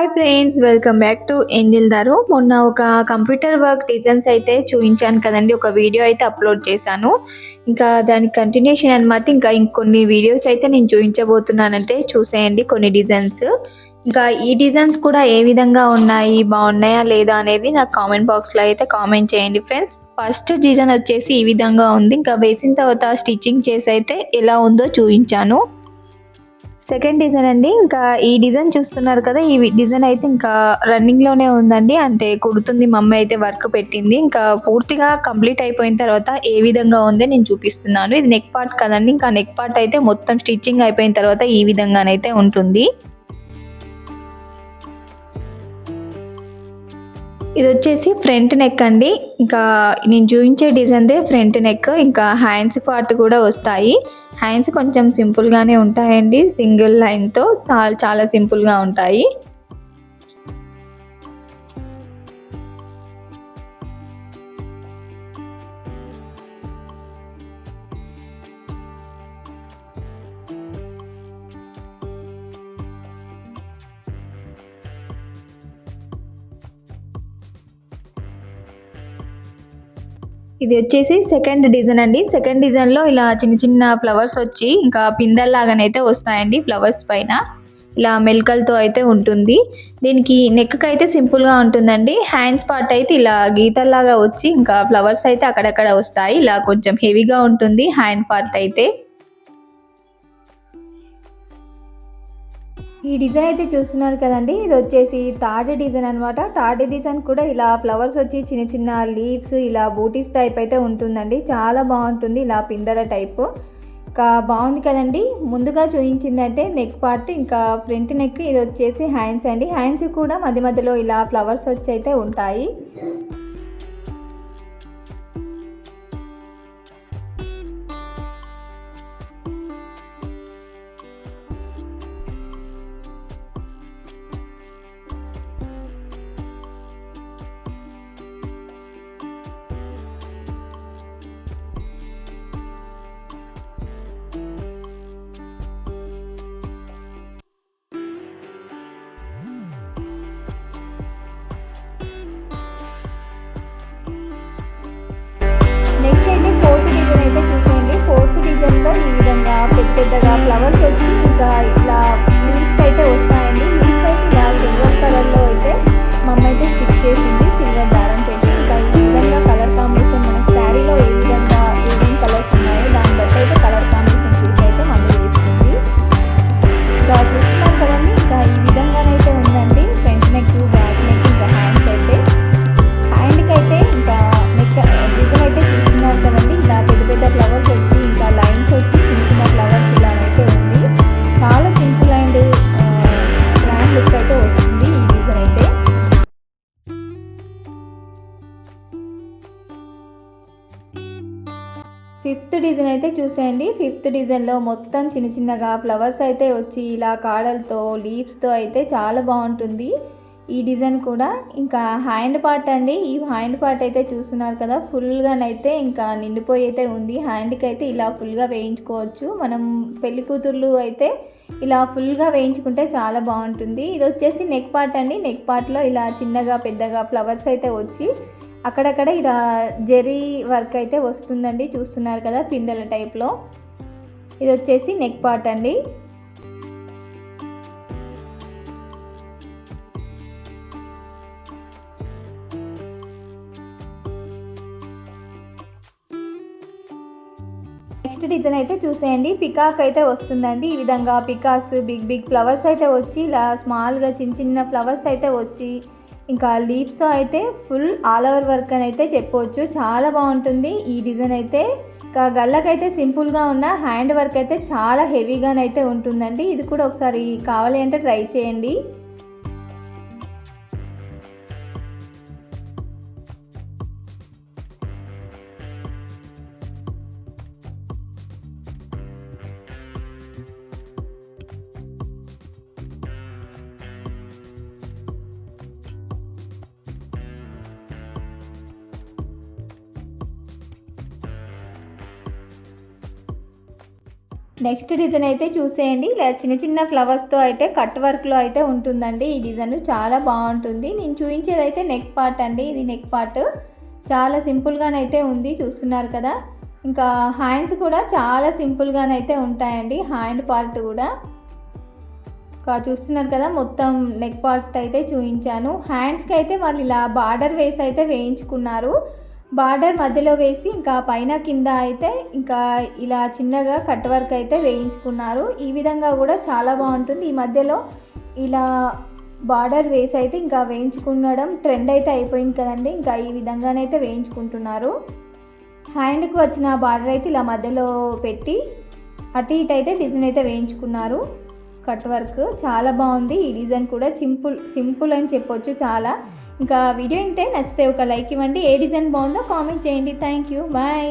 Hi friends welcome back to ఎన్నిల్ దారు మొన్న ఒక కంప్యూటర్ వర్క్ డిజైన్స్ అయితే చూపించాను కదండి. ఒక వీడియో అయితే అప్లోడ్ చేశాను. ఇంకా దానికి కంటిన్యూషన్ అనమాట ఇంకా ఇంకొన్ని వీడియోస్ అయితే నేను చూపించబోతున్నానంటే చూసేయండి కొన్ని డిజైన్స్ ఇంకా ఈ డిజైన్స్ కూడా ఏ విధంగా ఉన్నాయి? బాగున్నాయా లేదా అనేది నాకు కామెంట్ బాక్స్లో అయితే కామెంట్ చేయండి ఫ్రెండ్స్ ఫస్ట్ డిజైన్ వచ్చేసి ఈ విధంగా ఉంది. ఇంకా వేసిన తర్వాత స్టిచ్చింగ్ చేసి అయితే ఎలా ఉందో చూపించాను. సెకండ్ డిజైన్ అండి. ఇంకా ఈ డిజైన్ చూస్తున్నారు కదా ఈ డిజైన్ అయితే ఇంకా రన్నింగ్లోనే ఉందండి. అంటే కుడుతుంది మమ్మీ అయితే వర్క్ పెట్టింది. ఇంకా పూర్తిగా కంప్లీట్ అయిపోయిన తర్వాత ఏ విధంగా ఉందో నేను చూపిస్తున్నాను. ఇది నెక్ పార్ట్ కదండి. ఇంకా నెక్ పార్ట్ అయితే మొత్తం స్టిచ్చింగ్ అయిపోయిన తర్వాత ఈ విధంగానైతే ఉంటుంది. ఇది వచ్చేసి ఫ్రంట్ నెక్ అండి. ఇంకా నేను చూపించే డిజైన్దే ఫ్రంట్ నెక్ ఇంకా హ్యాండ్స్ పార్ట్ కూడా వస్తాయి. హ్యాండ్స్ కొంచెం సింపుల్గానే ఉంటాయండి. సింగిల్ లైన్తో చాలా చాలా సింపుల్గా ఉంటాయి. ఇది వచ్చేసి సెకండ్ డిజైన్ అండి. సెకండ్ డిజైన్లో ఇలా చిన్న చిన్న ఫ్లవర్స్ వచ్చి ఇంకా పిందల్లాగానైతే వస్తాయండి ఫ్లవర్స్ పైన. ఇలా మెల్కలతో అయితే ఉంటుంది. దీనికి నెక్కి అయితే సింపుల్గా ఉంటుందండి. హ్యాండ్స్ పార్ట్ అయితే ఇలా గీతల్లాగా వచ్చి ఇంకా ఫ్లవర్స్ అయితే అక్కడక్కడ వస్తాయి. ఇలా కొంచెం హెవీగా ఉంటుంది హ్యాండ్ పార్ట్ అయితే. ఈ డిజైన్ అయితే చూస్తున్నారు కదండి. ఇది వచ్చేసి థర్డ్ డిజైన్ అనమాట థర్డ్ డిజైన్ కూడా ఇలా ఫ్లవర్స్ వచ్చి చిన్న చిన్న లీవ్స్ ఇలా బూటీస్ టైప్ అయితే ఉంటుందండి. చాలా బాగుంటుంది ఇలా పిందల టైప్. ఇంకా బాగుంది కదండి. ముందుగా చూపించిందంటే నెక్ పార్ట్ ఇంకా ఫ్రంట్ నెక్ ఇది వచ్చేసి హ్యాండ్స్ అండి. హ్యాండ్స్ కూడా మధ్య మధ్యలో ఇలా ఫ్లవర్స్ వచ్చి అయితే ఉంటాయి. పెద్దగా ఫ్లవర్స్ వచ్చి ఇంకా ఇట్లా లీవ్స్ అయితే వస్తాయండి. ఫిఫ్త్ డిజైన్ అయితే చూసేయండి. ఫిఫ్త్ డిజైన్లో మొత్తం చిన్న చిన్నగా ఫ్లవర్స్ అయితే వచ్చి ఇలా కాడలతో లీవ్స్తో అయితే చాలా బాగుంటుంది. ఈ డిజైన్ కూడా ఇంకా హ్యాండ్ పార్ట్ అండి. ఈ హ్యాండ్ పార్ట్ అయితే చూస్తున్నారు కదా ఫుల్గానైతే ఇంకా నిండిపోయి అయితే ఉంది. హ్యాండ్కి అయితే ఇలా ఫుల్గా వేయించుకోవచ్చు. మనం పెళ్ళి కూతుర్లు అయితే ఇలా ఫుల్గా వేయించుకుంటే చాలా బాగుంటుంది. ఇది వచ్చేసి నెక్ పార్ట్ అండి. నెక్ పార్ట్లో ఇలా చిన్నగా పెద్దగా ఫ్లవర్స్ అయితే వచ్చి అక్కడక్కడ ఇలా జెరీ వర్క్ అయితే వస్తుందండి చూస్తున్నారు కదా పిందెల టైప్లో. ఇది వచ్చేసి నెక్ పార్ట్ అండి. నెక్స్ట్ డిజైన్ అయితే చూసేయండి పికాక్ అయితే వస్తుందండి. ఈ విధంగా పికాక్స్ బిగ్ బిగ్ ఫ్లవర్స్ అయితే వచ్చి ఇలా స్మాల్గా చిన్న చిన్న ఫ్లవర్స్ అయితే వచ్చి ఇంకా లీప్స్ అయితే ఫుల్ ఆల్ ఓవర్ వర్క్ అని అయితే చెప్పవచ్చు. చాలా బాగుంటుంది. ఈ డిజైన్ అయితే ఇంకా గల్లకైతే సింపుల్గా ఉన్న హ్యాండ్ వర్క్ అయితే చాలా హెవీగానైతే ఉంటుందండి. ఇది కూడా ఒకసారి కావాలి అంటే ట్రై చేయండి. నెక్స్ట్ డిజైన్ అయితే చూసేయండి. ఇలా చిన్న చిన్న ఫ్లవర్స్తో అయితే కట్ వర్క్లో అయితే ఉంటుందండి ఈ డిజైన్. చాలా బాగుంటుంది. నేను చూపించేది అయితే నెక్ పార్ట్ అండి. ఇది నెక్ పార్ట్ చాలా సింపుల్గానైతే ఉంది. చూస్తున్నారు కదా. ఇంకా హ్యాండ్స్ కూడా చాలా సింపుల్గానైతే ఉంటాయండి. హ్యాండ్ పార్ట్ కూడా. ఇంకా చూస్తున్నారు కదా మొత్తం నెక్ పార్ట్ అయితే చూపించాను హ్యాండ్స్కి అయితే వాళ్ళు ఇలా బార్డర్ వేసి అయితే వేయించుకున్నారు. బార్డర్ మధ్యలో వేసి ఇంకా పైన కింద అయితే ఇంకా ఇలా చిన్నగా కట్ వర్క్ అయితే వేయించుకున్నారు. ఈ విధంగా కూడా చాలా బాగుంటుంది. ఈ మధ్యలో ఇలా బార్డర్ వేసి అయితే ఇంకా వేయించుకునడం ట్రెండ్ అయితే అయిపోయింది కదండి. ఇంకా ఈ విధంగానైతే వేయించుకుంటున్నారు. హ్యాండ్కి వచ్చిన బార్డర్ అయితే ఇలా మధ్యలో పెట్టి అటు ఇటు అయితే డిజైన్ అయితే వేయించుకున్నారు. కట్ వర్క్ చాలా బాగుంది. ఈ డిజైన్ కూడా సింపుల్ సింపుల్ అని చెప్పొచ్చు చాలా. ఇంకా వీడియో ఇంతే. నచ్చితే ఒక లైక్ ఇవ్వండి. ఏ డిజైన్ బాగుందో కామెంట్ చేయండి. Thank you. బాయ్.